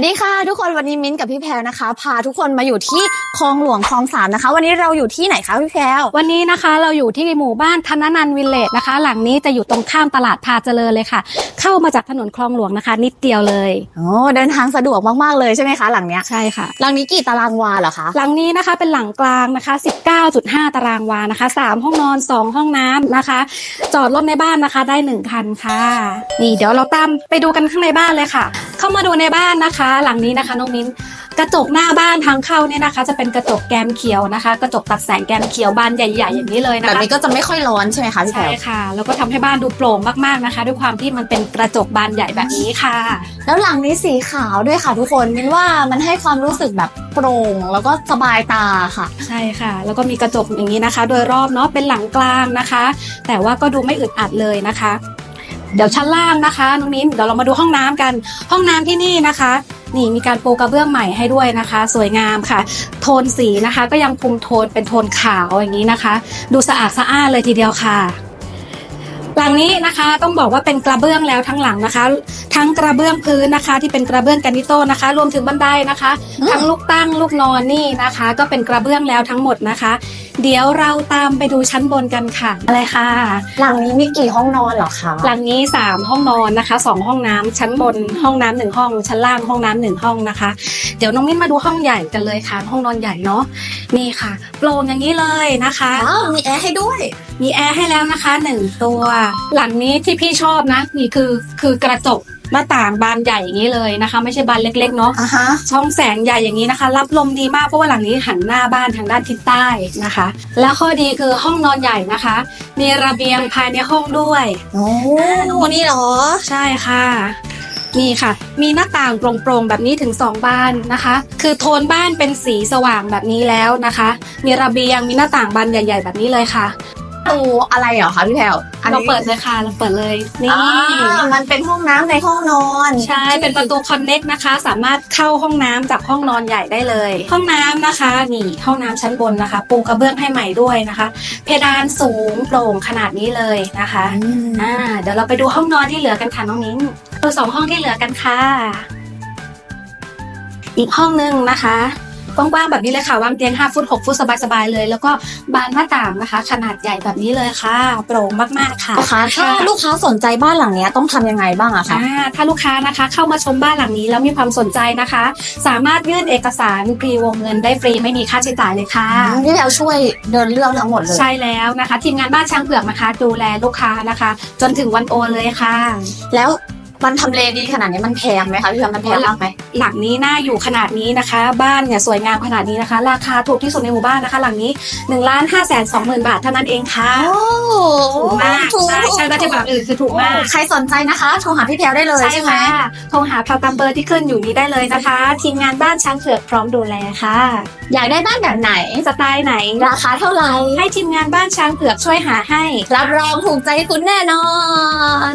วัสดีค่ะทุกคนวันนี้มิ้นท์กับพี่แพรวนะคะ พาทุกคนมาอยู่ที่คลองหลวงคลองสามนะคะ วันนี้เราอยู่ที่ไหนคะพี่แพรววันนี้นะคะเราอยู่ที่หมู่บ้านธนนันท์วิลเลจนะคะ หลังนี้จะอยู่ตรงข้ามตลาดพาเจริญเลยค่ะ เข้ามาจากถนนคลองหลวงนะคะ นิดเดียวเลยโอ้เดินทางสะดวกมากๆเลยใช่ไหมคะ หลังเนี้ยใช่ค่ะ หลังนี้กี่ตารางวาเหรอคะหลังนี้นะคะเป็นหลังกลางนะคะ 19.5 ตารางวานะคะ 3 ห้องนอน 2 ห้องน้ำนะคะ จอดรถในบ้านนะคะได้1คันค่ะ นี่เดี๋ยวเราตามไปดูกันข้างในบ้านเลยค่ะ เข้ามาดูในบ้านนะคะ หลังนี้นะคะน้องมิ้นกระจกหน้าบ้านทางเข้าเนี่ยนะคะ จะเป็นกระจกแกมเขียวนะคะ กระจกตัดแสงแกมเขียวบานใหญ่ๆอย่างนี้เลยแบนะบคะ นี้ก็จะไม่ค่อยร้อนใช่ไหมคะพี่แพรใช่วค่ะ แล้วก็ทำให้บ้านดูโปร่งมากๆนะคะ ด้วยความที่มันเป็นกระจกบานใหญ่แบบนี้ค่ะ แล้วหลังนี้สีขาวด้วยค่ะทุกคนมิ้นว่ามันให้ความรู้สึกแบบโปร่งแล้วก็สบายตาค่ะ ใช่ค่ะ แล้วก็มีกระจกอย่างนี้นะคะ โดยรอบเนาะเป็นหลังกลางนะคะ แต่ว่าก็ดูไม่อึดอัดเลยนะคะ เดี๋ยวชั้นล่างนะคะน้องมิ้นเดี๋ยวเรามาดูห้องน้ำกัน ห้องน้ำที่นี่นะคะ นี่มีการปูกระเบื้องใหม่ให้ด้วยนะคะ สวยงามค่ะ โทนสีนะคะ ก็ยังคุมโทนเป็นโทนขาวอย่างนี้นะคะ ดูสะอาดสะอ้านเลยทีเดียวค่ะหลังนี้นะคะต้องบอกว่าเป็นกระเบื้องแล้วทั้งหลังนะคะ ทั้งกระเบื้องพื้นนะคะ ที่เป็นกระเบื้องกรนิโต้นะคะ รวมถึงบันไดนะคะ ทั้งลูกตั้งลูกนอนนี่นะคะ ก็เป็นกระเบื้องแล้วทั้งหมดนะคะ เดี๋ยวเราตามไปดูชั้นบนกันค่ะ อะไรค่ะ หลังนี้มีกี่ห้องนอนเหรอคะหลังนี้ 3 ห้องนอนนะคะ 2 ห้องน้ำชั้นบนห้องน้ำหนึ่งห้อง ชั้นล่างห้องน้ำหนึ่งห้องนะคะ เดี๋ยวน้องมิ้นมาดูห้องใหญ่กันเลยค่ะ ห้องนอนใหญ่เนาะนี่ค่ะโปร่งอย่างนี้เลยนะคะว้าวมีแอร์ให้ด้วย มีแอร์ให้แล้วนะคะหนึ่งตัว หลังนี้ที่พี่ชอบนะนี่คือคือกระจก หน้าต่างบานใหญ่อย่างนี้เลยนะคะ ไม่ใช่บานเล็กๆเนาะอะฮะ ช่องแสงใหญ่อย่างนี้นะคะ รับลมดีมากเพราะว่าหลังนี้หันหน้าบ้านทางด้านทิศใต้นะคะ แล้วข้อดีคือห้องนอนใหญ่นะคะ มีระเบียงภายในห้องด้วย โอ้นี่เหรอ ใช่ค่ะ นี่ค่ะ มีหน้าต่างโปร่งๆแบบนี้ถึง 2บานนะคะ คือโทนบ้านเป็นสีสว่างแบบนี้แล้วนะคะ มีระเบียงมีหน้าต่างบานใหญ่ ๆ แบบนี้เลยค่ะประ ตูอะไรเหรอคะพี่แพรวอันเรานี้เปิดเลยค่ะเราเปิดเลยนี่อ่ามันเป็นห้องน้ำในห้องนอนใช่เป็นประตูคอนเน็กนะคะ สามารถเข้าห้องน้ำจากห้องนอนใหญ่ได้เลย ห้องน้ำนะคะนี่ห้องน้ำชั้นบนนะคะ ปูกระเบื้องให้ใหม่ด้วยนะคะ เพดานสูงโปร่งขนาดนี้เลยนะคะอืมอ่าเดี๋ยวเราไปดูห้องนอนที่เหลือกันค่ะน้องมิ้นดูสองห้องที่เหลือกันค่ะ อีกห้องหนึงนะคะ กว้างๆแบบนี้เลยค่ะวางเตียง 5 ฟุต 6 ฟุตสบายๆเลย แล้วก็บานหน้าต่างนะคะ ขนาดใหญ่แบบนี้เลยค่ะ โปร่งมากๆค่ะนะคะถ้าลูกค้าสนใจบ้านหลังเนี้ยต้องทำยังไงบ้างอะคะอ่าถ้าลูกค้านะคะเข้ามาชมบ้านหลังนี้แล้วมีความสนใจนะคะ สามารถยื่นเอกสารพรีวงเงินได้ฟรีไม่มีค่าใช้จ่ายเลยค่ะพี่แพรวช่วยเดินเรื่องทั้งหมดเลยใช่แล้วนะคะ ทีมงานบ้านช้างเผือกนะคะ ดูแลลูกค้านะคะ จนถึงวันโอนเลยค่ะ แล้ว มันทำเลดีขนาดนี้มันแพงไหมคะพี่แพรวมันแพงมากไหมหลังนี้น่าอยู่ขนาดนี้นะคะ บ้านเนี่ยสวยงามขนาดนี้นะคะ ราคาถูกที่สุดในหมู่บ้านนะคะ หลังนี้1นึ่งล้านห้าแสนสองหมื่นบาทเท่านั้นเองค่ะโอ้ถูกมากถูกใช่ใช่ได้ที่แบบอื่นคือถูกมากใครสนใจนะคะ โทรหาพี่แพรวได้เลยใช่ใช่ไหมค่ะโทรหาพาวตามเบอร์ที่ขึ้นอยู่นี้ได้เลยนะคะ ทีมงานบ้านช้างเผือกพร้อมดูแลค่ะ อยากได้บ้านแบบไหนสไตล์ไหนราคาเท่าไหร่ให้ทีมงานบ้านช้างเผือกช่วยหาให้ รับรองถูกใจคุณแน่นอน